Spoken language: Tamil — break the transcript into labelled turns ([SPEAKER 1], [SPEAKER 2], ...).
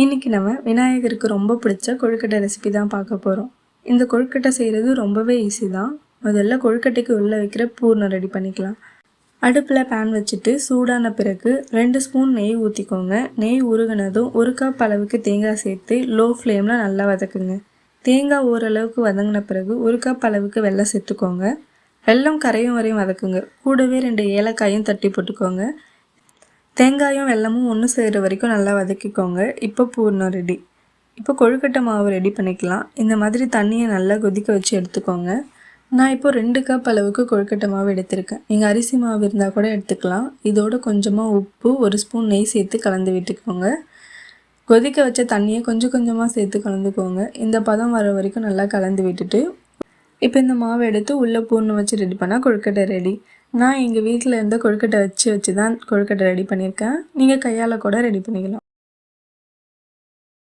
[SPEAKER 1] இன்றைக்கி நம்ம விநாயகருக்கு ரொம்ப பிடிச்ச கொழுக்கட்டை ரெசிபி தான் பார்க்க போகிறோம் இந்த கொழுக்கட்டை செய்கிறது ரொம்பவே ஈஸி தான். முதல்ல கொழுக்கட்டைக்கு உள்ளே வைக்கிற பூர்ணம் ரெடி பண்ணிக்கலாம். அடுப்பில் பேன் வச்சுட்டு சூடான பிறகு ரெண்டு ஸ்பூன் நெய் ஊற்றிக்கோங்க நெய் உருகினதும் ஒரு கப் அளவுக்கு தேங்காய் சேர்த்து லோ ஃப்ளேமில் நல்லா வதக்குங்க. தேங்காய் ஓரளவுக்கு வதங்கின பிறகு ஒரு கப் அளவுக்கு வெள்ளம் சேர்த்துக்கோங்க. வெல்லம் கரையும் வரையும் வதக்குங்க. கூடவே ரெண்டு ஏலக்காயும் தட்டி போட்டுக்கோங்க. தேங்காயும் வெல்லமும் ஒன்று செய்கிற வரைக்கும் நல்லா வதக்கிக்கோங்க. இப்போ பூர்ணம் ரெடி இப்போ கொழுக்கட்டை மாவு ரெடி பண்ணிக்கலாம். இந்த மாதிரி தண்ணியை நல்லா கொதிக்க வச்சு எடுத்துக்கோங்க. நான் இப்போ ரெண்டு கப் அளவுக்கு கொழுக்கட்டை மாவு எடுத்திருக்கேன். நீங்கள் அரிசி மாவு இருந்தால் கூட எடுத்துக்கலாம். இதோட கொஞ்சமாக உப்பு ஒரு ஸ்பூன் நெய் சேர்த்து கலந்து விட்டுக்கோங்க. கொதிக்க வச்ச தண்ணியை கொஞ்சம் கொஞ்சமாக சேர்த்து கலந்துக்கோங்க. இந்த பதம் வர வரைக்கும் நல்லா கலந்து விட்டுட்டு இப்போ இந்த மாவை எடுத்து உள்ளே பூர்ணம் வச்சு ரெடி பண்ணால் கொழுக்கட்டை ரெடி நான் எங்கள் வீட்டில் இருந்த கொழுக்கட்டை வச்சு வச்சு தான் கொழுக்கட்டை ரெடி பண்ணியிருக்கேன். நீங்கள் கையால் கூட ரெடி பண்ணிக்கலாம்.